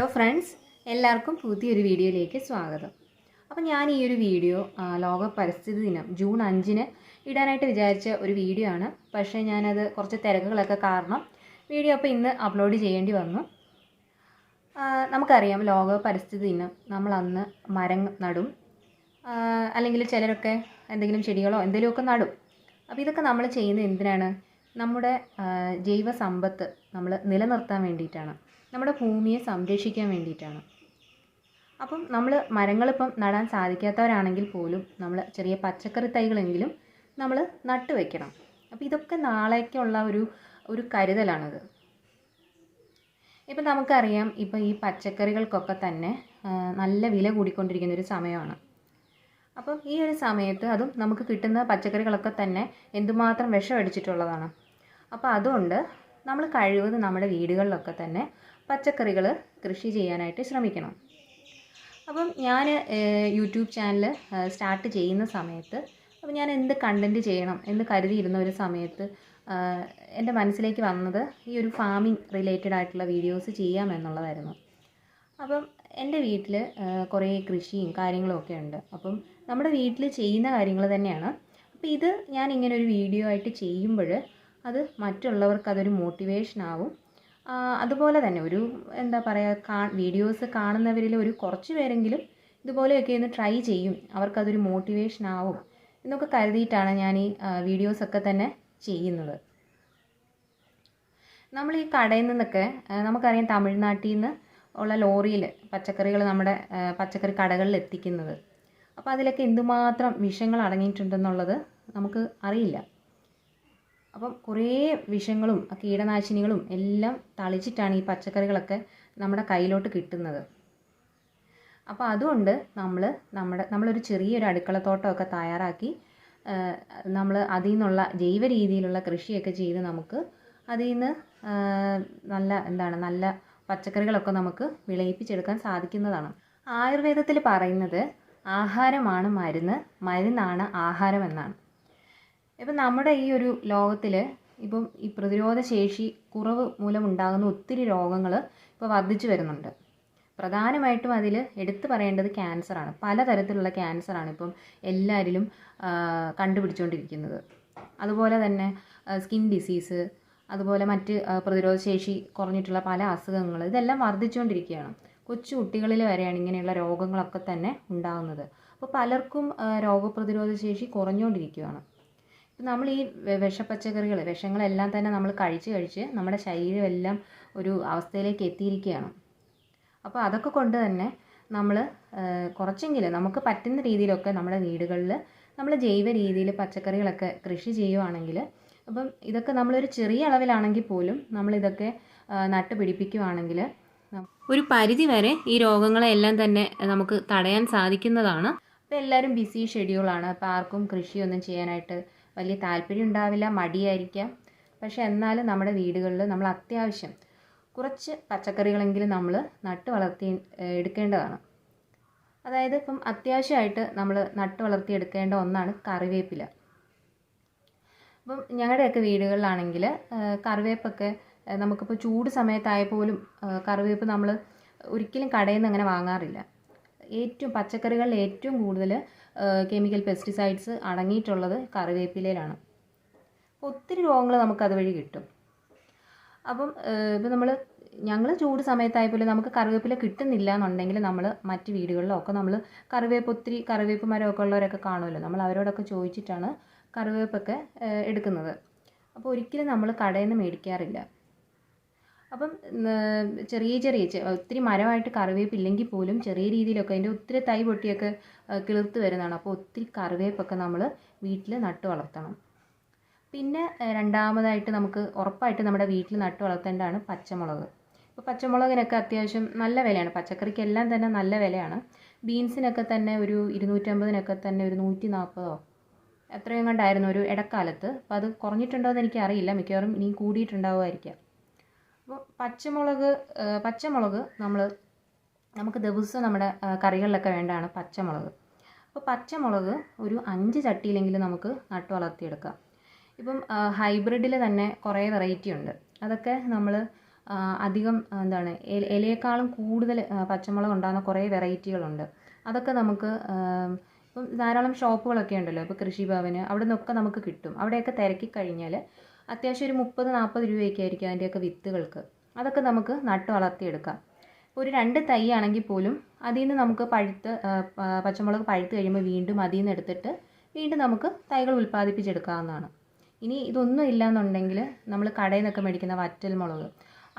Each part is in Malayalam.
ഹലോ ഫ്രണ്ട്സ് എല്ലാവർക്കും പുതിയൊരു വീഡിയോയിലേക്ക് സ്വാഗതം. അപ്പോൾ ഞാൻ ഈ ഒരു വീഡിയോ ലോക പരിസ്ഥിതി ദിനം ജൂൺ അഞ്ചിന് ഇടാനായിട്ട് വിചാരിച്ച ഒരു വീഡിയോ ആണ്. പക്ഷേ ഞാനത് കുറച്ച് തിരക്കുകളൊക്കെ കാരണം വീഡിയോ അപ്പോൾ ഇന്ന് അപ്ലോഡ് ചെയ്യേണ്ടി വന്നു. നമുക്കറിയാം ലോക പരിസ്ഥിതി ദിനം. നമ്മൾ അന്ന് മരം നടും. അല്ലെങ്കിൽ ചിലരൊക്കെ എന്തെങ്കിലും ചെടികളോ എന്തെങ്കിലുമൊക്കെ നടും. അപ്പോൾ ഇതൊക്കെ നമ്മൾ ചെയ്യുന്നത് എന്തിനാണ്? നമ്മുടെ ജൈവ സമ്പത്ത് നമ്മൾ നിലനിർത്താൻ വേണ്ടിയിട്ടാണ്. നമ്മുടെ ഭൂമിയെ സംരക്ഷിക്കാൻ വേണ്ടിയിട്ടാണ്. അപ്പം നമ്മൾ മരങ്ങളിപ്പം നടാൻ സാധിക്കാത്തവരാണെങ്കിൽ പോലും നമ്മൾ ചെറിയ പച്ചക്കറി തൈകളെങ്കിലും നമ്മൾ നട്ടു വെക്കണം. അപ്പോൾ ഇതൊക്കെ നാളേക്കുള്ള ഒരു ഒരു കരുതലാണിത്. ഇപ്പം നമുക്കറിയാം ഇപ്പം ഈ പച്ചക്കറികൾക്കൊക്കെ തന്നെ നല്ല വില കൂടിക്കൊണ്ടിരിക്കുന്ന ഒരു സമയമാണ്. അപ്പം ഈ ഒരു സമയത്ത് അതും നമുക്ക് കിട്ടുന്ന പച്ചക്കറികളൊക്കെ തന്നെ എന്തുമാത്രം വിഷം അടിച്ചിട്ടുള്ളതാണ്. അപ്പോൾ അതുകൊണ്ട് നമ്മൾ കഴിവത് നമ്മുടെ വീടുകളിലൊക്കെ തന്നെ പച്ചക്കറികൾ കൃഷി ചെയ്യാനായിട്ട് ശ്രമിക്കണം. അപ്പം ഞാൻ യൂട്യൂബ് ചാനൽ സ്റ്റാർട്ട് ചെയ്യുന്ന സമയത്ത് അപ്പം ഞാൻ എന്ത് കണ്ടന്റ് ചെയ്യണം എന്ന് കരുതിയിരുന്ന ഒരു സമയത്ത് എന്റെ മനസ്സിലേക്ക് വന്നത് ഈ ഒരു ഫാമിംഗ് റിലേറ്റഡ് ആയിട്ടുള്ള വീഡിയോസ് ചെയ്യാം എന്നുള്ളതായിരുന്നു. അപ്പം എന്റെ വീട്ടിൽ കുറേ കൃഷിയും കാര്യങ്ങളും ഒക്കെ ഉണ്ട്. അപ്പം നമ്മുടെ വീട്ടിൽ ചെയ്യുന്ന കാര്യങ്ങൾ തന്നെയാണ്. അപ്പോൾ ഇത് ഞാൻ ഇങ്ങനെ ഒരു വീഡിയോ ആയിട്ട് ചെയ്യുമ്പോൾ അത് മറ്റുള്ളവർക്ക് അതൊരു മോട്ടിവേഷൻ ആവും. അതുപോലെ തന്നെ ഒരു എന്താ പറയുക കാ വീഡിയോസ് കാണുന്നവരിൽ ഒരു കുറച്ച് പേരെങ്കിലും ഇതുപോലെയൊക്കെ ഒന്ന് ട്രൈ ചെയ്യും. അവർക്കതൊരു മോട്ടിവേഷൻ ആവും എന്നൊക്കെ കരുതിയിട്ടാണ് ഞാൻ ഈ വീഡിയോസൊക്കെ തന്നെ ചെയ്യുന്നത്. നമ്മൾ ഈ കടയിൽ നിന്നൊക്കെ നമുക്കറിയാം തമിഴ്നാട്ടിൽ നിന്ന് ഉള്ള ലോറിയിൽ പച്ചക്കറികൾ നമ്മുടെ പച്ചക്കറി കടകളിൽ എത്തിക്കുന്നത്. അപ്പോൾ അതിലൊക്കെ എന്തുമാത്രം വിഷങ്ങൾ അടങ്ങിയിട്ടുണ്ടെന്നുള്ളത് നമുക്ക് അറിയില്ല. അപ്പം കുറേ വിഷങ്ങളും കീടനാശിനികളും എല്ലാം തളിച്ചിട്ടാണ് ഈ പച്ചക്കറികളൊക്കെ നമ്മുടെ കയ്യിലോട്ട് കിട്ടുന്നത്. അപ്പോൾ അതുകൊണ്ട് നമ്മൾ നമ്മുടെ നമ്മളൊരു ചെറിയൊരു അടുക്കളത്തോട്ടമൊക്കെ തയ്യാറാക്കി നമ്മൾ അതിൽ നിന്നുള്ള ജൈവ രീതിയിലുള്ള കൃഷിയൊക്കെ ചെയ്ത് നമുക്ക് അതിൽ നിന്ന് നല്ല എന്താണ് നല്ല പച്ചക്കറികളൊക്കെ നമുക്ക് വിളയിപ്പിച്ചെടുക്കാൻ സാധിക്കുന്നതാണ്. ആയുർവേദത്തിൽ പറയുന്നത് ആഹാരമാണ് മരുന്ന് മരുന്നാണ് ആഹാരം എന്നാണ് ഇപ്പം നമ്മുടെ ഈ ഒരു ലോകത്തിൽ ഇപ്പം ഈ പ്രതിരോധ ശേഷി കുറവ് മൂലമുണ്ടാകുന്ന ഒത്തിരി രോഗങ്ങൾ ഇപ്പോൾ വർദ്ധിച്ചു വരുന്നുണ്ട്. പ്രധാനമായിട്ടും അതിൽ എടുത്തു പറയേണ്ടത് ക്യാൻസറാണ് പലതരത്തിലുള്ള ക്യാൻസറാണ് ഇപ്പം എല്ലാവരിലും കണ്ടുപിടിച്ചുകൊണ്ടിരിക്കുന്നത് അതുപോലെ തന്നെ സ്കിൻ ഡിസീസ് അതുപോലെ മറ്റ് പ്രതിരോധശേഷി പ്രതിരോധ ശേഷി കുറഞ്ഞിട്ടുള്ള പല അസുഖങ്ങൾ ഇതെല്ലാം വർദ്ധിച്ചുകൊണ്ടിരിക്കുകയാണ് കൊച്ചു കുട്ടികളിൽ വരെയാണ് ഇങ്ങനെയുള്ള രോഗങ്ങളൊക്കെ തന്നെ ഉണ്ടാകുന്നത്. അപ്പോൾ പലർക്കും രോഗപ്രതിരോധ ശേഷി കുറഞ്ഞുകൊണ്ടിരിക്കുകയാണ് നമ്മൾ ഈ വിഷപ്പച്ചക്കറികൾ വിഷങ്ങളെല്ലാം തന്നെ നമ്മൾ കഴിച്ച് കഴിച്ച് നമ്മുടെ ശരീരമെല്ലാം ഒരു അവസ്ഥയിലേക്ക് എത്തിയിരിക്കുകയാണ് അപ്പോൾ അതൊക്കെ കൊണ്ട് തന്നെ നമ്മൾ കുറച്ചെങ്കിലും നമുക്ക് പറ്റുന്ന രീതിയിലൊക്കെ നമ്മുടെ വീടുകളിൽ നമ്മൾ ജൈവ രീതിയിൽ പച്ചക്കറികളൊക്കെ കൃഷി ചെയ്യുവാണെങ്കിൽ അപ്പം ഇതൊക്കെ നമ്മളൊരു ചെറിയ അളവിലാണെങ്കിൽ പോലും നമ്മളിതൊക്കെ നട്ട് പിടിപ്പിക്കുവാണെങ്കിൽ ഒരു പരിധി വരെ ഈ രോഗങ്ങളെല്ലാം തന്നെ നമുക്ക് തടയാൻ സാധിക്കുന്നതാണ്. അപ്പോൾ എല്ലാവരും ബിസി ഷെഡ്യൂളാണ്. അപ്പോൾ ആർക്കും കൃഷിയൊന്നും ചെയ്യാനായിട്ട് വലിയ താല്പര്യം ഉണ്ടാവില്ല മടിയായിരിക്കാം. പക്ഷേ എന്നാലും നമ്മുടെ വീടുകളിൽ നമ്മൾ അത്യാവശ്യം കുറച്ച് പച്ചക്കറികളെങ്കിലും നമ്മൾ നട്ട് വളർത്തി എടുക്കേണ്ടതാണ്. അതായത് ഇപ്പം അത്യാവശ്യമായിട്ട് നമ്മൾ നട്ട് വളർത്തി എടുക്കേണ്ട ഒന്നാണ് കറിവേപ്പില. അപ്പം ഞങ്ങളുടെയൊക്കെ വീടുകളിലാണെങ്കിൽ കറിവേപ്പൊക്കെ നമുക്കിപ്പോൾ ചൂട് സമയത്തായ പോലും കറിവേപ്പ് നമ്മൾ ഒരിക്കലും കടയിൽ നിന്ന് അങ്ങനെ വാങ്ങാറില്ല. ഏറ്റവും പച്ചക്കറികളിൽ ഏറ്റവും കൂടുതൽ കെമിക്കൽ പെസ്റ്റിസൈഡ്സ് അടങ്ങിയിട്ടുള്ളത് കറിവേപ്പിലയിലാണ്. ഒത്തിരി രോഗങ്ങൾ നമുക്ക് അതുവഴി കിട്ടും. അപ്പം ഇപ്പം നമ്മൾ ഞങ്ങൾ ചൂട് സമയത്തായപ്പോൾ നമുക്ക് കറിവേപ്പില കിട്ടുന്നില്ല എന്നുണ്ടെങ്കിൽ നമ്മൾ മറ്റ് വീടുകളിലോ ഒക്കെ നമ്മൾ കറിവേപ്പ് ഒത്തിരി കറിവേപ്പ് മരമൊക്കെ ഉള്ളവരൊക്കെ കാണുമല്ലോ. നമ്മൾ അവരോടൊക്കെ ചോദിച്ചിട്ടാണ് കറിവേപ്പൊക്കെ എടുക്കുന്നത്. അപ്പോൾ ഒരിക്കലും നമ്മൾ കടയിൽ നിന്ന് മേടിക്കാറില്ല. അപ്പം ചെറിയ ചെറിയ ഒത്തിരി മരമായിട്ട് കറിവേപ്പ് ഇല്ലെങ്കിൽ പോലും ചെറിയ രീതിയിലൊക്കെ അതിന്റെ ഒത്തിരി തൈ പൊട്ടിയൊക്കെ കിളിർത്ത് വരുന്നതാണ്. അപ്പോൾ ഒത്തിരി കറിവേപ്പൊക്കെ നമ്മൾ വീട്ടിൽ നട്ടു വളർത്തണം. പിന്നെ രണ്ടാമതായിട്ട് നമുക്ക് ഉറപ്പായിട്ട് നമ്മുടെ വീട്ടിൽ നട്ടു വളർത്തേണ്ടതാണ് പച്ചമുളക്. ഇപ്പോൾ പച്ചമുളകിനൊക്കെ അത്യാവശ്യം നല്ല വിലയാണ്. പച്ചക്കറിക്കെല്ലാം തന്നെ നല്ല വിലയാണ്. ബീൻസിനൊക്കെ തന്നെ ഒരു ഇരുന്നൂറ്റമ്പതിനൊക്കെ തന്നെ ഒരു നൂറ്റി നാൽപ്പതോ എത്രയും കണ്ടായിരുന്നു ഒരു ഇടക്കാലത്ത്. അപ്പോൾ അത് കുറഞ്ഞിട്ടുണ്ടോ എന്ന് എനിക്കറിയില്ല. മിക്കവാറും ഇനി കൂടിയിട്ടുണ്ടാവുമായിരിക്കാം. അപ്പോൾ പച്ചമുളക് പച്ചമുളക് നമ്മൾ നമുക്ക് ദിവസം നമ്മുടെ കറികളിലൊക്കെ വേണ്ടതാണ് പച്ചമുളക്. അപ്പോൾ പച്ചമുളക് ഒരു അഞ്ച് ചട്ടിയിലെങ്കിലും നമുക്ക് നട്ടു വളർത്തിയെടുക്കാം. ഇപ്പം ഹൈബ്രിഡിൽ തന്നെ കുറേ വെറൈറ്റി ഉണ്ട്. അതൊക്കെ നമ്മൾ അധികം എന്താണ് ഇല- ഇലയേക്കാളും കൂടുതൽ പച്ചമുളക് ഉണ്ടാകുന്ന കുറേ വെറൈറ്റികളുണ്ട്. അതൊക്കെ നമുക്ക് ഇപ്പം ധാരാളം ഷോപ്പുകളൊക്കെ ഉണ്ടല്ലോ. ഇപ്പോൾ കൃഷിഭവന് അവിടെ നിന്നൊക്കെ നമുക്ക് കിട്ടും. അവിടെയൊക്കെ തിരക്കി കഴിഞ്ഞാൽ അത്യാവശ്യം ഒരു മുപ്പത് നാൽപ്പത് രൂപയൊക്കെ ആയിരിക്കും അതിന്റെയൊക്കെ വിത്തുകൾക്ക്. അതൊക്കെ നമുക്ക് നട്ട് വളർത്തിയെടുക്കാം. ഇപ്പോൾ ഒരു രണ്ട് തൈ ആണെങ്കിൽ പോലും അതിൽ നിന്ന് നമുക്ക് പഴുത്ത് പച്ചമുളക് പഴുത്ത് കഴിയുമ്പോൾ വീണ്ടും അതിൽ നിന്ന് എടുത്തിട്ട് വീണ്ടും നമുക്ക് തൈകൾ ഉൽപ്പാദിപ്പിച്ചെടുക്കാവുന്നതാണ്. ഇനി ഇതൊന്നും ഇല്ല എന്നുണ്ടെങ്കിൽ നമ്മൾ കടയിൽ നിന്നൊക്കെ മേടിക്കുന്ന വറ്റൽ മുളക്.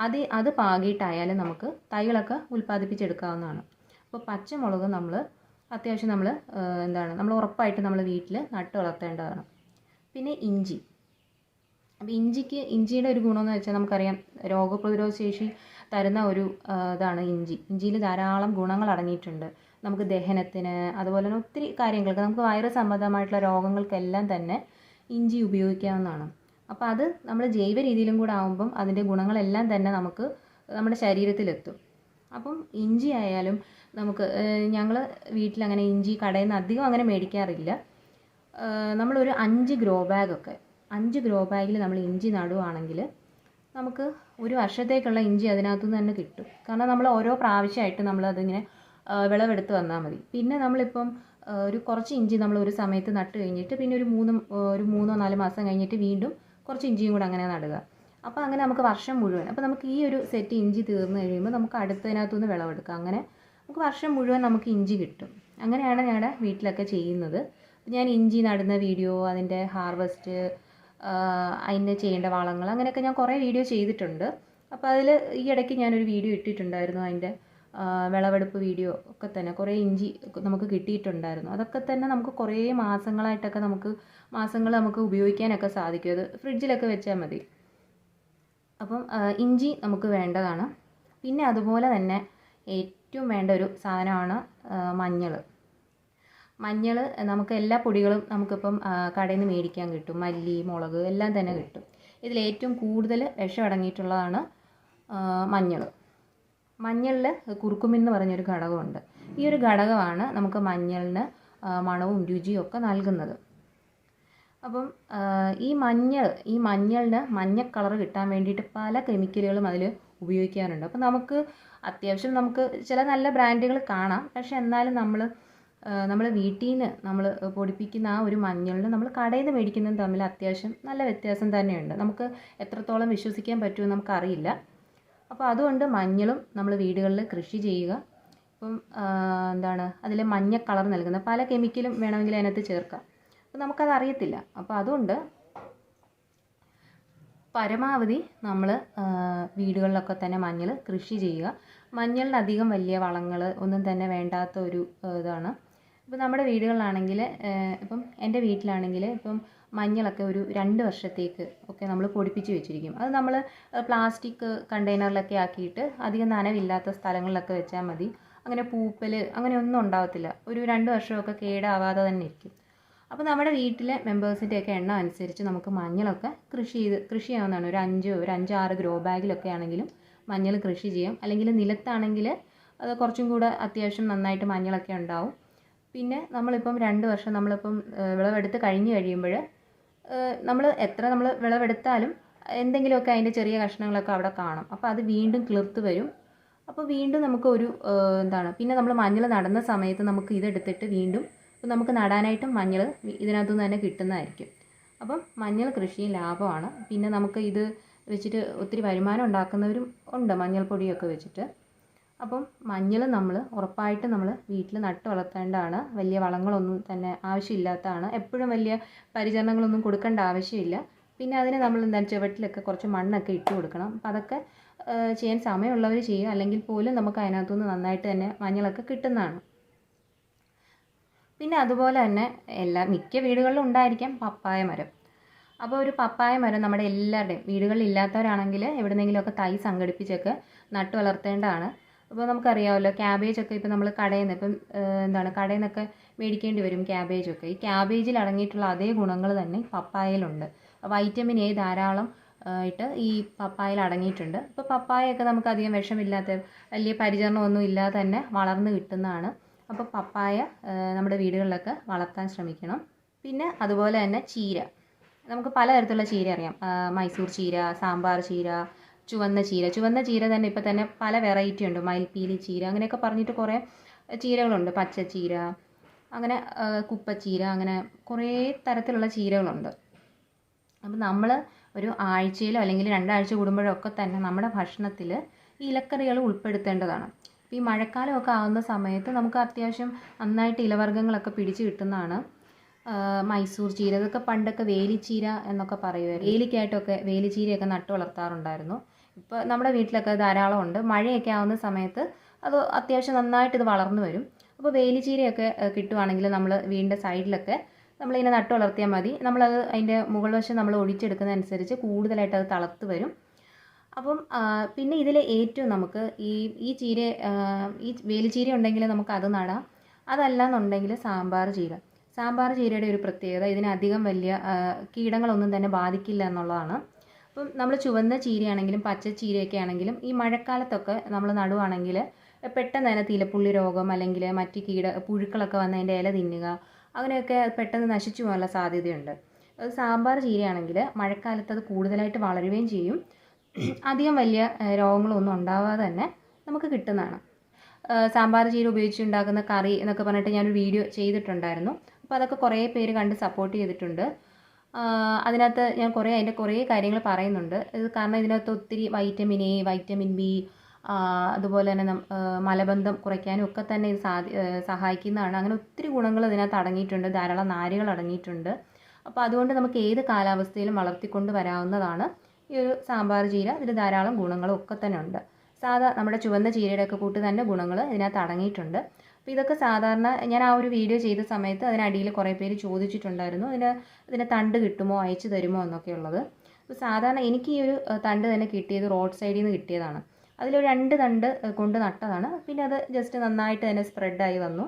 അത് അത് പാകിയിട്ടായാലും നമുക്ക് തൈകളൊക്കെ ഉൽപ്പാദിപ്പിച്ചെടുക്കാവുന്നതാണ്. അപ്പോൾ പച്ചമുളക് നമ്മൾ അത്യാവശ്യം നമ്മൾ എന്താണ് നമ്മൾ ഉറപ്പായിട്ട് നമ്മൾ വീട്ടിൽ നട്ട് വളർത്തേണ്ടതാണ്. പിന്നെ ഇഞ്ചി. അപ്പോൾ ഇഞ്ചിക്ക് ഇഞ്ചിയുടെ ഒരു ഗുണമെന്ന് വെച്ചാൽ നമുക്കറിയാം രോഗപ്രതിരോധ ശേഷി തരുന്ന ഒരു ഇതാണ് ഇഞ്ചി. ഇഞ്ചിയിൽ ധാരാളം ഗുണങ്ങൾ അടങ്ങിയിട്ടുണ്ട്. നമുക്ക് ദഹനത്തിന് അതുപോലെ തന്നെ ഒത്തിരി കാര്യങ്ങൾക്ക് നമുക്ക് വൈറസ് സംബന്ധമായിട്ടുള്ള രോഗങ്ങൾക്കെല്ലാം തന്നെ ഇഞ്ചി ഉപയോഗിക്കാവുന്നതാണ്. അപ്പോൾ അത് നമ്മൾ ജൈവ രീതിയിലും കൂടെ ആകുമ്പം അതിന്റെ ഗുണങ്ങളെല്ലാം തന്നെ നമുക്ക് നമ്മുടെ ശരീരത്തിലെത്തും. അപ്പം ഇഞ്ചി ആയാലും നമുക്ക് ഞങ്ങൾ വീട്ടിലങ്ങനെ ഇഞ്ചി കടയിൽ നിന്ന് അധികം അങ്ങനെ മേടിക്കാറില്ല. നമ്മളൊരു അഞ്ച് ഗ്രോ ബാഗൊക്കെ അഞ്ച് ഗ്രോ ബാഗിൽ നമ്മൾ ഇഞ്ചി നടുവാണെങ്കിൽ നമുക്ക് ഒരു വർഷത്തേക്കുള്ള ഇഞ്ചി അതിനകത്തു നിന്ന് തന്നെ കിട്ടും. കാരണം നമ്മൾ ഓരോ പ്രാവശ്യമായിട്ട് നമ്മൾ അതിങ്ങനെ വിളവെടുത്ത് വന്നാൽ മതി. പിന്നെ നമ്മളിപ്പം ഒരു കുറച്ച് ഇഞ്ചി നമ്മൾ ഒരു സമയത്ത് നട്ട് കഴിഞ്ഞിട്ട് പിന്നെ ഒരു മൂന്ന് ഒരു മൂന്നോ നാല് മാസം കഴിഞ്ഞിട്ട് വീണ്ടും കുറച്ച് ഇഞ്ചിയും കൂടെ അങ്ങനെ നടുക. അപ്പോൾ അങ്ങനെ നമുക്ക് വർഷം മുഴുവൻ അപ്പോൾ നമുക്ക് ഈ ഒരു സെറ്റ് ഇഞ്ചി തീർന്നു കഴിയുമ്പോൾ നമുക്ക് അടുത്തതിനകത്തു നിന്ന് വിളവെടുക്കാം. അങ്ങനെ നമുക്ക് വർഷം മുഴുവൻ നമുക്ക് ഇഞ്ചി കിട്ടും. അങ്ങനെയാണ് ഞങ്ങളുടെ വീട്ടിലൊക്കെ ചെയ്യുന്നത്. ഞാൻ ഇഞ്ചി നടുന്ന വീഡിയോ അതിന്റെ ഹാർവസ്റ്റ് അതിന് ചെയ്യേണ്ട വളങ്ങൾ അങ്ങനെയൊക്കെ ഞാൻ കുറേ വീഡിയോ ചെയ്തിട്ടുണ്ട്. അപ്പോൾ അതിൽ ഈ ഇടയ്ക്ക് ഞാനൊരു വീഡിയോ ഇട്ടിട്ടുണ്ടായിരുന്നു അതിന്റെ വിളവെടുപ്പ് വീഡിയോ ഒക്കെ തന്നെ. കുറേ ഇഞ്ചി നമുക്ക് കിട്ടിയിട്ടുണ്ടായിരുന്നു. അതൊക്കെ തന്നെ നമുക്ക് കുറേ മാസങ്ങളായിട്ടൊക്കെ നമുക്ക് മാസങ്ങൾ നമുക്ക് ഉപയോഗിക്കാനൊക്കെ സാധിക്കും. അത് ഫ്രിഡ്ജിലൊക്കെ വെച്ചാൽ മതി. അപ്പം ഇഞ്ചി നമുക്ക് വേണ്ടതാണ്. പിന്നെ അതുപോലെ തന്നെ ഏറ്റവും വേണ്ട ഒരു സാധനമാണ് മഞ്ഞൾ മഞ്ഞൾ നമുക്ക് എല്ലാ പൊടികളും നമുക്കിപ്പം കടയിൽ നിന്ന് മേടിക്കാൻ കിട്ടും. മല്ലി മുളക് എല്ലാം തന്നെ കിട്ടും. ഇതിൽ ഏറ്റവും കൂടുതൽ വിഷം അടങ്ങിയിട്ടുള്ളതാണ് മഞ്ഞൾ. മഞ്ഞളിൽ കുറുക്കുമിൻ എന്ന് പറഞ്ഞൊരു ഘടകമുണ്ട്. ഈ ഒരു ഘടകമാണ് നമുക്ക് മഞ്ഞളിന് മണവും രുചിയും ഒക്കെ നൽകുന്നത്. അപ്പം ഈ മഞ്ഞൾ ഈ മഞ്ഞളിന് മഞ്ഞ കളർ കിട്ടാൻ വേണ്ടിയിട്ട് പല കെമിക്കലുകളും അതിൽ ഉപയോഗിക്കാറുണ്ട്. അപ്പം നമുക്ക് അത്യാവശ്യം നമുക്ക് ചില നല്ല ബ്രാൻഡുകൾ കാണാം. പക്ഷെ എന്നാലും നമ്മൾ നമ്മൾ വീട്ടിൽ നിന്ന് നമ്മൾ പൊടിപ്പിക്കുന്ന ആ ഒരു മഞ്ഞളിന് നമ്മൾ കടയിൽ നിന്ന് മേടിക്കുന്നതും തമ്മിൽ അത്യാവശ്യം നല്ല വ്യത്യാസം തന്നെയുണ്ട്. നമുക്ക് എത്രത്തോളം വിശ്വസിക്കാൻ പറ്റുമെന്ന് നമുക്കറിയില്ല. അപ്പോൾ അതുകൊണ്ട് മഞ്ഞളും നമ്മൾ വീടുകളിൽ കൃഷി ചെയ്യുക. ഇപ്പം എന്താണ് അതിൽ മഞ്ഞ കളർ നൽകുന്ന പല കെമിക്കലും വേണമെങ്കിൽ അതിനകത്ത് ചേർക്കാം. അപ്പം നമുക്കത് അറിയത്തില്ല. അപ്പോൾ അതുകൊണ്ട് പരമാവധി നമ്മൾ വീടുകളിലൊക്കെ തന്നെ മഞ്ഞൾ കൃഷി ചെയ്യുക. മഞ്ഞളിന് അധികം വലിയ വളങ്ങൾ ഒന്നും തന്നെ വേണ്ടാത്ത ഒരു ഇതാണ്. ഇപ്പം നമ്മുടെ വീടുകളിലാണെങ്കിൽ ഇപ്പം എന്റെ വീട്ടിലാണെങ്കിൽ ഇപ്പം മഞ്ഞളൊക്കെ ഒരു രണ്ട് വർഷത്തേക്ക് ഒക്കെ നമ്മൾ പൊടിപ്പിച്ച് വെച്ചിരിക്കും. അത് നമ്മൾ പ്ലാസ്റ്റിക് കണ്ടെയ്നറിലൊക്കെ ആക്കിയിട്ട് അധികം നനവില്ലാത്ത സ്ഥലങ്ങളിലൊക്കെ വെച്ചാൽ മതി. അങ്ങനെ പൂപ്പൽ അങ്ങനെ ഒന്നും ഉണ്ടാവത്തില്ല. ഒരു രണ്ട് വർഷമൊക്കെ കേടാവാതെ തന്നെ ഇരിക്കും. അപ്പോൾ നമ്മുടെ വീട്ടിലെ മെമ്പേഴ്സിന്റെ ഒക്കെ എണ്ണം അനുസരിച്ച് നമുക്ക് മഞ്ഞളൊക്കെ കൃഷി ചെയ്ത് കൃഷി ചെയ്യാവുന്നതാണ്. ഒരു അഞ്ച് ഒരു അഞ്ചാറ് ഗ്രോ ബാഗിലൊക്കെ ആണെങ്കിലും മഞ്ഞൾ കൃഷി ചെയ്യാം. അല്ലെങ്കിൽ നിലത്താണെങ്കിൽ അത് കുറച്ചും കൂടെ അത്യാവശ്യം നന്നായിട്ട് മഞ്ഞളൊക്കെ ഉണ്ടാവും. പിന്നെ നമ്മളിപ്പം രണ്ട് വർഷം നമ്മളിപ്പം വിളവെടുത്ത് കഴിഞ്ഞ് കഴിയുമ്പോൾ നമ്മൾ എത്ര നമ്മൾ വിളവെടുത്താലും എന്തെങ്കിലുമൊക്കെ അതിന്റെ ചെറിയ കഷ്ണങ്ങളൊക്കെ അവിടെ കാണും. അപ്പോൾ അത് വീണ്ടും കിളിർത്ത് വരും. അപ്പോൾ വീണ്ടും നമുക്ക് ഒരു എന്താണ് പിന്നെ നമ്മൾ മഞ്ഞൾ നടന്ന സമയത്ത് നമുക്ക് ഇതെടുത്തിട്ട് വീണ്ടും നമുക്ക് നടാനായിട്ടും മഞ്ഞൾ ഇതിനകത്തു നിന്ന് തന്നെ കിട്ടുന്നതായിരിക്കും. അപ്പം മഞ്ഞൾ കൃഷി ലാഭമാണ്. പിന്നെ നമുക്ക് ഇത് വെച്ചിട്ട് ഒത്തിരി വരുമാനം ഉണ്ടാക്കുന്നവരും ഉണ്ട് മഞ്ഞൾപ്പൊടിയൊക്കെ വെച്ചിട്ട്. അപ്പം മഞ്ഞൾ നമ്മൾ ഉറപ്പായിട്ട് നമ്മൾ വീട്ടിൽ നട്ട് വളർത്തേണ്ടതാണ്. വലിയ വളങ്ങളൊന്നും തന്നെ ആവശ്യമില്ലാത്തതാണ്. എപ്പോഴും വലിയ പരിചരണങ്ങളൊന്നും കൊടുക്കേണ്ട ആവശ്യമില്ല. പിന്നെ അതിന് നമ്മൾ എന്താണ് ചുവട്ടിലൊക്കെ കുറച്ച് മണ്ണൊക്കെ ഇട്ട് കൊടുക്കണം. അപ്പം അതൊക്കെ ചെയ്യാൻ സമയമുള്ളവർ ചെയ്യുക. അല്ലെങ്കിൽ പോലും നമുക്ക് അതിനകത്തുനിന്ന് നന്നായിട്ട് തന്നെ മഞ്ഞളൊക്കെ കിട്ടുന്നതാണ്. പിന്നെ അതുപോലെ തന്നെ എല്ലാ മിക്ക വീടുകളിലും ഉണ്ടായിരിക്കാം പപ്പായ മരം. അപ്പോൾ ഒരു പപ്പായ മരം നമ്മുടെ എല്ലാവരുടെയും വീടുകളിൽ ഇല്ലാത്തവരാണെങ്കിൽ എവിടെന്നെങ്കിലുമൊക്കെ തൈ സംഘടിപ്പിച്ചൊക്കെ നട്ടു വളർത്തേണ്ടതാണ്. അപ്പോൾ നമുക്കറിയാമല്ലോ ക്യാബേജൊക്കെ ഇപ്പോൾ നമ്മൾ കടയിൽ നിന്ന് ഇപ്പം എന്താണ് കടയിൽ നിന്നൊക്കെ മേടിക്കേണ്ടി വരും ക്യാബേജൊക്കെ ഈ ക്യാബേജിൽ അടങ്ങിയിട്ടുള്ള അതേ ഗുണങ്ങൾ തന്നെ പപ്പായയിലുണ്ട്. വൈറ്റമിൻ എ ധാരാളം ആയിട്ട് ഈ പപ്പായയിൽ അടങ്ങിയിട്ടുണ്ട്. ഇപ്പോൾ പപ്പായയൊക്കെ നമുക്ക് അധികം വിഷമില്ലാത്ത വലിയ പരിചരണമൊന്നും ഇല്ലാതെ തന്നെ വളർന്ന് കിട്ടുന്നതാണ്. അപ്പോൾ പപ്പായ നമ്മുടെ വീടുകളിലൊക്കെ വളർത്താൻ ശ്രമിക്കണം. പിന്നെ അതുപോലെ തന്നെ ചീര. നമുക്ക് പലതരത്തിലുള്ള ചീര അറിയാം. മൈസൂർ ചീര സാമ്പാർ ചീര ചുവന്ന ചീര. ചുവന്ന ചീര തന്നെ ഇപ്പം തന്നെ പല വെറൈറ്റി ഉണ്ട്. മയിൽപ്പീലി ചീര അങ്ങനെയൊക്കെ പറഞ്ഞിട്ട് കുറേ ചീരകളുണ്ട്. പച്ചച്ചീര അങ്ങനെ കുപ്പച്ചീര അങ്ങനെ കുറേ തരത്തിലുള്ള ചീരകളുണ്ട്. അപ്പം നമ്മൾ ഒരു ആഴ്ചയിലോ അല്ലെങ്കിൽ രണ്ടാഴ്ച കൂടുമ്പോഴോ ഒക്കെ തന്നെ നമ്മുടെ ഭക്ഷണത്തിൽ ഈ ഇലക്കറികൾ ഉൾപ്പെടുത്തേണ്ടതാണ്. അപ്പോൾ ഈ മഴക്കാലമൊക്കെ ആവുന്ന സമയത്ത് നമുക്ക് അത്യാവശ്യം നന്നായിട്ട് ഇലവർഗങ്ങളൊക്കെ പിടിച്ച് കിട്ടുന്നതാണ്. മൈസൂർ ചീര ഇതൊക്കെ പണ്ടൊക്കെ വേലിച്ചീര എന്നൊക്കെ പറയുമായിരുന്നു വേലിക്കായിട്ടൊക്കെ വേലിച്ചീരയൊക്കെ നട്ടു വളർത്താറുണ്ടായിരുന്നു. ഇപ്പോൾ നമ്മുടെ വീട്ടിലൊക്കെ ധാരാളം ഉണ്ട് മഴയൊക്കെ ആവുന്ന സമയത്ത് അത് അത്യാവശ്യം നന്നായിട്ട് ഇത് വളർന്നു വരും. അപ്പോൾ വേലിച്ചീരയൊക്കെ കിട്ടുവാണെങ്കിൽ നമ്മൾ വീടിന്റെ സൈഡിലൊക്കെ നമ്മളിങ്ങനെ നട്ടു വളർത്തിയാൽ മതി. നമ്മളത് അതിന്റെ മുകൾ വശം നമ്മൾ ഒഴിച്ചെടുക്കുന്നതനുസരിച്ച് കൂടുതലായിട്ട് അത് തളർത്ത് വരും. അപ്പം പിന്നെ ഇതിൽ ഏറ്റവും നമുക്ക് ഈ ഈ ചീര ഈ വേലിച്ചീര ഉണ്ടെങ്കിൽ നമുക്ക് അത് നടാം. അതല്ല എന്നുണ്ടെങ്കിൽ സാമ്പാർ ചീര. സാമ്പാർ ചീരയുടെ ഒരു പ്രത്യേകത ഇതിനധികം വലിയ കീടങ്ങളൊന്നും തന്നെ ബാധിക്കില്ല എന്നുള്ളതാണ്. അപ്പം നമ്മൾ ചുവന്ന ചീരയാണെങ്കിലും പച്ച ചീരയൊക്കെ ആണെങ്കിലും ഈ മഴക്കാലത്തൊക്കെ നമ്മൾ നടുവാണെങ്കിൽ പെട്ടെന്ന് തന്നെ തീലപ്പുള്ളി രോഗം അല്ലെങ്കിൽ മറ്റ് കീട പുഴുക്കളൊക്കെ വന്ന് അതിന്റെ ഇല തിന്നുക അങ്ങനെയൊക്കെ പെട്ടെന്ന് നശിച്ചു പോകാനുള്ള സാധ്യതയുണ്ട്. സാമ്പാർ ചീരയാണെങ്കിൽ മഴക്കാലത്ത് അത് കൂടുതലായിട്ട് വളരുകയും ചെയ്യും. അധികം വലിയ രോഗങ്ങളൊന്നും ഉണ്ടാവാതെ തന്നെ നമുക്ക് കിട്ടുന്നതാണ്. സാമ്പാർ ചീര ഉപയോഗിച്ച് ഉണ്ടാക്കുന്ന കറി എന്നൊക്കെ പറഞ്ഞിട്ട് ഞാനൊരു വീഡിയോ ചെയ്തിട്ടുണ്ടായിരുന്നു. അപ്പോൾ അതൊക്കെ കുറേ പേര് കണ്ട് സപ്പോർട്ട് ചെയ്തിട്ടുണ്ട്. അതിനകത്ത് ഞാൻ കുറേ അതിന്റെ കുറേ കാര്യങ്ങൾ പറയുന്നുണ്ട്. ഇത് കാരണം ഇതിനകത്ത് ഒത്തിരി വൈറ്റമിൻ എ വൈറ്റമിൻ ബി അതുപോലെ തന്നെ മലബന്ധം കുറയ്ക്കാനും ഒക്കെ തന്നെ ഇത് സഹായിക്കുന്നതാണ്. അങ്ങനെ ഒത്തിരി ഗുണങ്ങൾ ഇതിനകത്ത് അടങ്ങിയിട്ടുണ്ട്. ധാരാളം നാരുകൾ അടങ്ങിയിട്ടുണ്ട്. അപ്പോൾ അതുകൊണ്ട് നമുക്ക് ഏത് കാലാവസ്ഥയിലും വളർത്തിക്കൊണ്ട് വരാവുന്നതാണ് ഈ ഒരു സാമ്പാർ ചീര. ഇതിൽ ധാരാളം ഗുണങ്ങളും ഒക്കെ തന്നെ ഉണ്ട്. സാധാ നമ്മുടെ ചുവന്ന ചീരയുടെ ഒക്കെ കൂട്ട് തന്നെ ഗുണങ്ങൾ ഇതിനകത്ത് അടങ്ങിയിട്ടുണ്ട്. അപ്പോൾ ഇതൊക്കെ സാധാരണ ഞാൻ ആ ഒരു വീഡിയോ ചെയ്ത സമയത്ത് അതിനടിയിൽ കുറേ പേര് ചോദിച്ചിട്ടുണ്ടായിരുന്നു. അതിന് അതിന് തണ്ട് കിട്ടുമോ അയച്ചു തരുമോ എന്നൊക്കെ ഉള്ളത് അപ്പോൾ സാധാരണ എനിക്ക് ഈ ഒരു തണ്ട് തന്നെ കിട്ടിയത് റോഡ് സൈഡിൽ നിന്ന് കിട്ടിയതാണ്. അതിലൊരു രണ്ട് തണ്ട് കൊണ്ട് നട്ടതാണ്. പിന്നെ അത് ജസ്റ്റ് നന്നായിട്ട് തന്നെ സ്പ്രെഡായി വന്നു.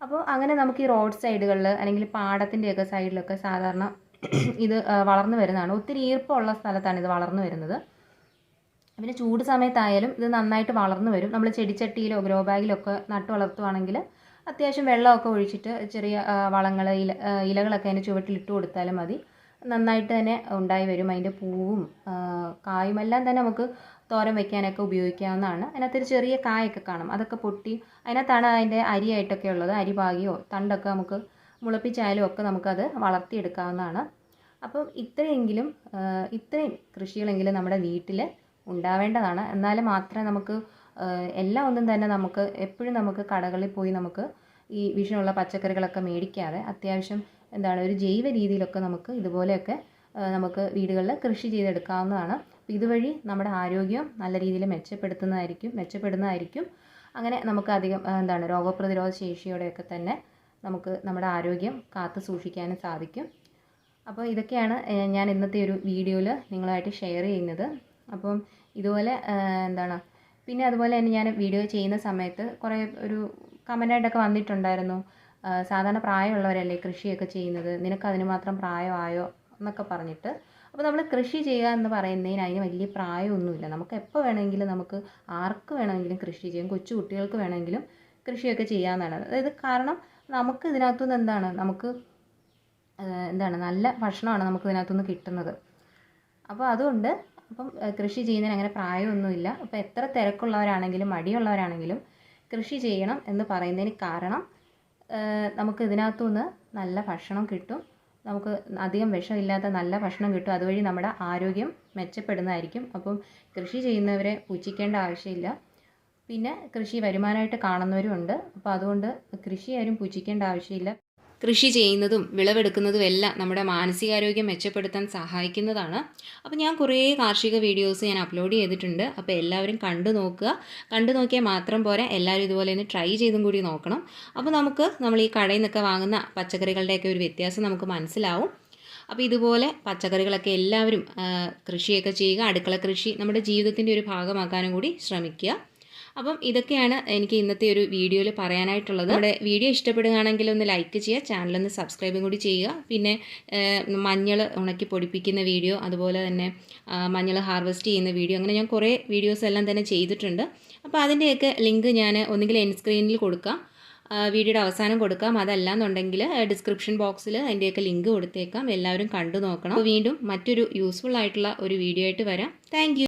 അപ്പോൾ അങ്ങനെ നമുക്ക് ഈ റോഡ് സൈഡുകളിൽ അല്ലെങ്കിൽ പാടത്തിന്റെയൊക്കെ സൈഡിലൊക്കെ സാധാരണ ഇത് വളർന്നു വരുന്നതാണ്. ഒത്തിരി ഈർപ്പമുള്ള സ്ഥലത്താണ് ഇത് വളർന്നു വരുന്നത്. പിന്നെ ചൂട് സമയത്തായാലും ഇത് നന്നായിട്ട് വളർന്നു വരും. നമ്മൾ ചെടിച്ചട്ടിയിലോ ഗ്രോ ബാഗിലോ ഒക്കെ നട്ടു വളർത്തുവാണെങ്കിൽ അത്യാവശ്യം വെള്ളമൊക്കെ ഒഴിച്ചിട്ട് ചെറിയ വളങ്ങൾ ഇല ഇലകളൊക്കെ അതിന്റെ ചുവട്ടിലിട്ട് കൊടുത്താലും മതി. നന്നായിട്ട് തന്നെ ഉണ്ടായി വരും. അതിന്റെ പൂവും കായുമെല്ലാം തന്നെ നമുക്ക് തോരൻ വയ്ക്കാനൊക്കെ ഉപയോഗിക്കാവുന്നതാണ്. അതിനകത്തൊരു ചെറിയ കായൊക്കെ കാണും. അതൊക്കെ പൊട്ടി അതിനകത്താണ് അതിന്റെ അരിയായിട്ടൊക്കെ ഉള്ളത്. അരി തണ്ടൊക്കെ നമുക്ക് മുളപ്പിച്ചായാലും ഒക്കെ നമുക്കത് വളർത്തിയെടുക്കാവുന്നതാണ്. അപ്പം ഇത്രയെങ്കിലും ഇത്രയും കൃഷികളെങ്കിലും നമ്മുടെ വീട്ടിൽ ഉണ്ടാവേണ്ടതാണ്. എന്നാൽ മാത്രമേ നമുക്ക് എല്ലാ ഒന്നും തന്നെ നമുക്ക് എപ്പോഴും നമുക്ക് കടകളിൽ പോയി നമുക്ക് ഈ വിഷമുള്ള പച്ചക്കറികളൊക്കെ മേടിക്കാതെ അത്യാവശ്യം എന്താണ് ഒരു ജൈവ രീതിയിലൊക്കെ നമുക്ക് ഇതുപോലെയൊക്കെ നമുക്ക് വീടുകളിൽ കൃഷി ചെയ്തെടുക്കാവുന്നതാണ്. അപ്പോൾ ഇതുവഴി നമ്മുടെ ആരോഗ്യം നല്ല രീതിയിൽ മെച്ചപ്പെടുത്തുന്നതായിരിക്കും മെച്ചപ്പെടുന്നതായിരിക്കും. അങ്ങനെ നമുക്ക് അധികം എന്താണ് രോഗപ്രതിരോധ ശേഷിയോടെയൊക്കെ തന്നെ നമുക്ക് നമ്മുടെ ആരോഗ്യം കാത്തു സൂക്ഷിക്കാനും സാധിക്കും. അപ്പോൾ ഇതൊക്കെയാണ് ഞാൻ ഇന്നത്തെ ഒരു വീഡിയോയിൽ നിങ്ങളുമായിട്ട് ഷെയർ ചെയ്യുന്നത്. അപ്പം ഇതുപോലെ എന്താണ്? പിന്നെ അതുപോലെ തന്നെ ഞാൻ വീഡിയോ ചെയ്യുന്ന സമയത്ത് കുറേ ഒരു കമന്റായിട്ടൊക്കെ വന്നിട്ടുണ്ടായിരുന്നു. സാധാരണ പ്രായമുള്ളവരല്ലേ കൃഷിയൊക്കെ ചെയ്യുന്നത്? നിനക്ക് അതിന് മാത്രം പ്രായമായോ എന്നൊക്കെ പറഞ്ഞിട്ട്. അപ്പോൾ നമ്മൾ കൃഷി ചെയ്യുക എന്ന് പറയുന്നതിന് അതിന് വലിയ പ്രായമൊന്നുമില്ല. നമുക്ക് എപ്പോൾ വേണമെങ്കിലും നമുക്ക് ആർക്ക് വേണമെങ്കിലും കൃഷി ചെയ്യാം. കൊച്ചു കുട്ടികൾക്ക് വേണമെങ്കിലും കൃഷിയൊക്കെ ചെയ്യാമെന്നാണ് അതായത് കാരണം നമുക്ക് ഇതിനകത്തുനിന്ന് എന്താണ്? നമുക്ക് എന്താണ്? നല്ല ഭക്ഷണമാണ് നമുക്ക് ഇതിനകത്തുനിന്ന് കിട്ടുന്നത്. അപ്പോൾ അതുകൊണ്ട് അപ്പം കൃഷി ചെയ്യുന്നതിന് അങ്ങനെ പ്രായമൊന്നുമില്ല. അപ്പോൾ എത്ര തിരക്കുള്ളവരാണെങ്കിലും മടിയുള്ളവരാണെങ്കിലും കൃഷി ചെയ്യണം എന്ന് പറയുന്നതിന് കാരണം നമുക്ക് ഇതിനകത്തുനിന്ന് നല്ല ഭക്ഷണം കിട്ടും. നമുക്ക് അധികം വിഷമില്ലാത്ത നല്ല ഭക്ഷണം കിട്ടും. അതുവഴി നമ്മുടെ ആരോഗ്യം മെച്ചപ്പെടുന്നതായിരിക്കും. അപ്പം കൃഷി ചെയ്യുന്നവരെ പുച്ഛിക്കേണ്ട ആവശ്യമില്ല. പിന്നെ കൃഷി വരുമാനമായിട്ട് കാണുന്നവരും ഉണ്ട്. അപ്പോൾ അതുകൊണ്ട് കൃഷി ആരും പുച്ഛിക്കേണ്ട ആവശ്യമില്ല. കൃഷി ചെയ്യുന്നതും വിളവെടുക്കുന്നതും എല്ലാം നമ്മുടെ മാനസികാരോഗ്യം മെച്ചപ്പെടുത്താൻ സഹായിക്കുന്നതാണ്. അപ്പോൾ ഞാൻ കുറേ കാർഷിക വീഡിയോസ് ഞാൻ അപ്ലോഡ് ചെയ്തിട്ടുണ്ട്. അപ്പോൾ എല്ലാവരും കണ്ടു നോക്കുക. കണ്ടു നോക്കിയാൽ മാത്രം പോരാ. എല്ലാവരും ഇതുപോലെ ഒന്ന് ട്രൈ ചെയ്തും കൂടി നോക്കണം. അപ്പോൾ നമുക്ക് നമ്മൾ ഈ കടയിൽ നിന്നൊക്കെ വാങ്ങുന്ന പച്ചക്കറികളുടെയൊക്കെ ഒരു വ്യത്യാസം നമുക്ക് മനസ്സിലാവും. അപ്പോൾ ഇതുപോലെ പച്ചക്കറികളൊക്കെ എല്ലാവരും കൃഷിയൊക്കെ ചെയ്യുക. അടുക്കള കൃഷി നമ്മുടെ ജീവിതത്തിന്റെ ഒരു ഭാഗമാക്കാനും കൂടി ശ്രമിക്കുക. അപ്പം ഇതൊക്കെയാണ് എനിക്ക് ഇന്നത്തെ ഒരു വീഡിയോയിൽ പറയാനായിട്ടുള്ളത്. നമ്മുടെ വീഡിയോ ഇഷ്ടപ്പെടുകയാണെങ്കിൽ ഒന്ന് ലൈക്ക് ചെയ്യുക ചാനലൊന്ന് സബ്സ്ക്രൈബും കൂടി ചെയ്യുക. പിന്നെ മഞ്ഞൾ ഉണക്കി പൊടിപ്പിക്കുന്ന വീഡിയോ അതുപോലെ തന്നെ മഞ്ഞൾ ഹാർവെസ്റ്റ് ചെയ്യുന്ന വീഡിയോ അങ്ങനെ ഞാൻ കുറേ വീഡിയോസ് എല്ലാം തന്നെ ചെയ്തിട്ടുണ്ട്. അപ്പോൾ അതിന്റെയൊക്കെ ലിങ്ക് ഞാൻ ഒന്നുകിൽ എൻ സ്ക്രീനിൽ കൊടുക്കാം. വീഡിയോയുടെ അവസാനം കൊടുക്കാം. അതല്ല എന്നുണ്ടെങ്കിൽ ഡിസ്ക്രിപ്ഷൻ ബോക്സിൽ അതിന്റെയൊക്കെ ലിങ്ക് കൊടുത്തേക്കാം. എല്ലാവരും കണ്ടു നോക്കണം. വീണ്ടും മറ്റൊരു യൂസ്ഫുൾ ആയിട്ടുള്ള ഒരു വീഡിയോ ആയിട്ട് വരാം. താങ്ക്